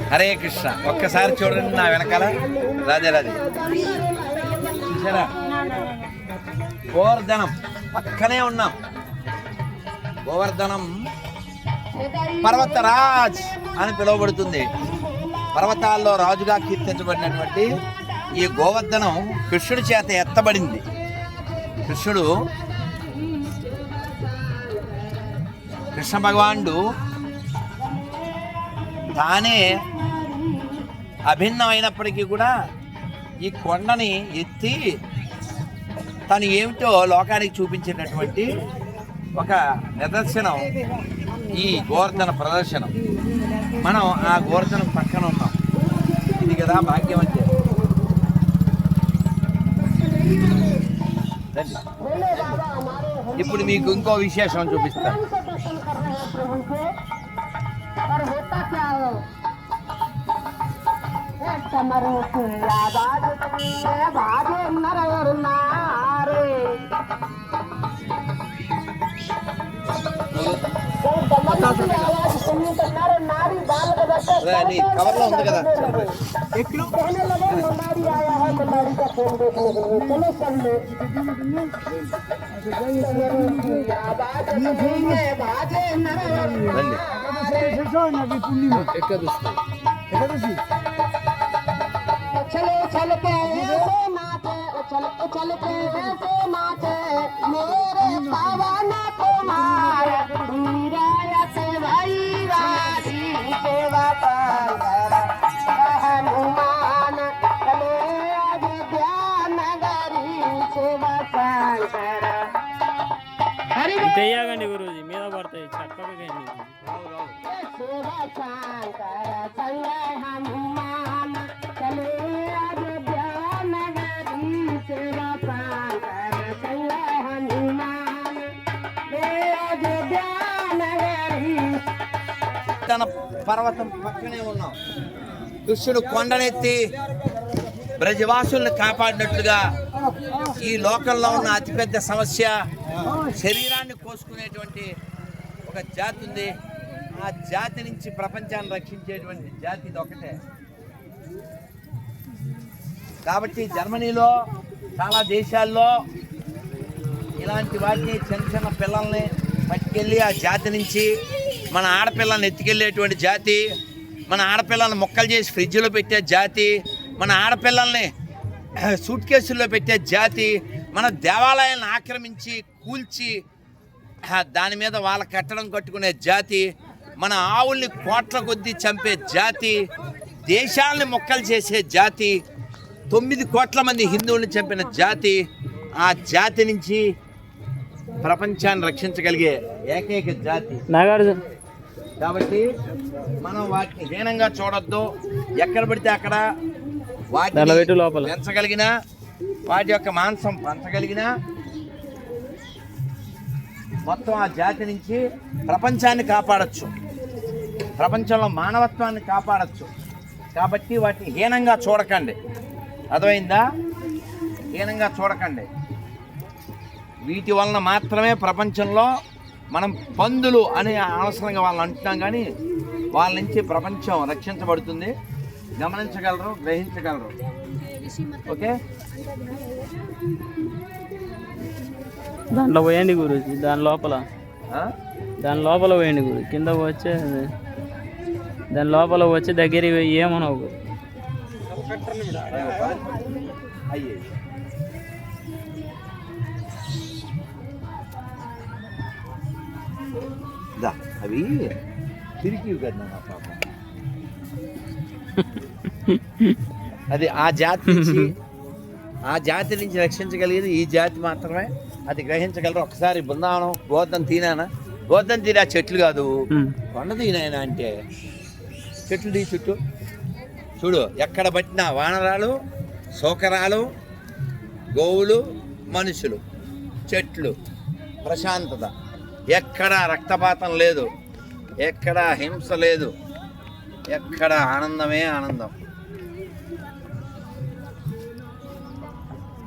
హరే కృష్ణ. ఒక్కసారి చూడండి నా వెనకాల. రాజే రాజే. చూసారా? గోవర్ధనం. పక్కనే ఉన్నాం. గోవర్ధనం పర్వతరాజ్ అని పిలువబడుతుంది. పర్వతాల్లో రాజుగా కీర్తించబడినటువంటి ఈ గోవర్ధనం కృష్ణుడి చేత ఎత్తబడింది. కృష్ణుడు కృష్ణ భగవానుడు తానే అభిన్నమైనప్పటికీ కూడా ఈ కొండని ఎత్తి తను ఏమిటో లోకానికి చూపించేటటువంటి ఒక నిదర్శనం ఈ గోవర్ధన ప్రదర్శనం. మనం ఆ గోవర్ధనం పక్కన ఉన్నాం. ఇది కదా భాగ్యం అంటే ఇప్పుడు మీకు ఇంకో విశేషం చూపిస్తాను. जाओ తమరు బాగున్నారే కవర్లో ఉంది కదా రండి लगे मनारी आया है मनारी का खेल देखने के लिए चलो चल लो आवाज में भागे नर और రండి उछल उछल के ऐसे नाचे उछल उछल के ऐसे नाचे मेरे पावन कुमार वीरायत भाई राजी सेवा पार हनुमान चले अयोध्या नगरी सेवा पार हरि बोल सेवा शंकर संग हनुमान चले अयोध्या नगरी सेवा शंकर संग हनुमान ले अयोध्या नगरी తన పర్వతం పక్కనే ఉన్నాం కృష్ణుడు కొండనెత్తి బ్రజవాసుల్ని కాపాడినట్లుగా ఈ లోకంలో ఉన్న అతిపెద్ద సమస్య శరీరాన్ని కోసుకునేటువంటి ఒక జాతి ఉంది ఆ జాతి నుంచి ప్రపంచాన్ని రక్షించేటువంటి జాతి ఇది ఒకటే. కాబట్టి జర్మనీలో చాలా దేశాల్లో ఇలాంటి వాటిని చిన్న చిన్న పిల్లల్ని పట్టుకెళ్ళి ఆ జాతి నుంచి మన ఆడపిల్లల్ని ఎత్తుకెళ్ళేటువంటి జాతి మన ఆడపిల్లల్ని మొక్కలు చేసి ఫ్రిడ్జ్లో పెట్టే జాతి మన ఆడపిల్లల్ని సూట్ కేసుల్లో పెట్టే జాతి మన దేవాలయాలను ఆక్రమించి కూల్చి దాని మీద వాళ్ళ కట్టడం కట్టుకునే జాతి మన ఆవుల్ని కోట్ల కొద్దీ చంపే జాతి దేశాలని మొక్కలు చేసే జాతి తొమ్మిది కోట్ల మంది హిందువుల్ని చంపిన జాతి ఆ జాతి నుంచి ప్రపంచాన్ని రక్షించగలిగే ఏకైక జాతి. నాగార్జున. కాబట్టి మనం వాటిని హీనంగా చూడొద్దు. ఎక్కడ పడితే అక్కడ వాటిని లోపల. పెంచగలిగిన వాటి యొక్క మాంసం పంచగలిగిన మొత్తం ఆ జాతి నుంచి ప్రపంచాన్ని కాపాడచ్చు. ప్రపంచంలో మానవత్వాన్ని కాపాడచ్చు. కాబట్టి వాటిని హీనంగా చూడకండి. అర్థమైందా? హీనంగా చూడకండి. వీటి వలన మాత్రమే ప్రపంచంలో మనం పందులు అని అనవసరంగా వాళ్ళని అంటున్నాం కానీ వాళ్ళ నుంచి ప్రపంచం రక్షించబడుతుంది. గమనించగలరు గ్రహించగలరు. ఓకే? దాంట్లో పోయండి గురూజీ దాని లోపల? దాని లోపల పోయండి గురు కింద వచ్చే దాని లోపల వచ్చి దగ్గర ఏమనవు. అవి తిరిగి కదా నా పాపం. అది ఆ జాతి నుంచి ఆ జాతి నుంచి రక్షించగలిగేది ఈ జాతి మాత్రమే. అది గ్రహించగలరు. ఒకసారి బృందావనం గోధం తినానా? గోధం తినే చెట్లు కాదు. కొండ తినాయన అంటే చెట్లు తీ చుట్టూ. చూడు ఎక్కడ పట్టినా వానరాలు శోకరాలు గోవులు మనుషులు చెట్లు ప్రశాంతత. ఎక్కడ రక్తపాతం లేదు ఎక్కడ హింస లేదు ఎక్కడ ఆనందమే ఆనందం.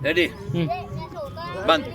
రెడీ. బంద్.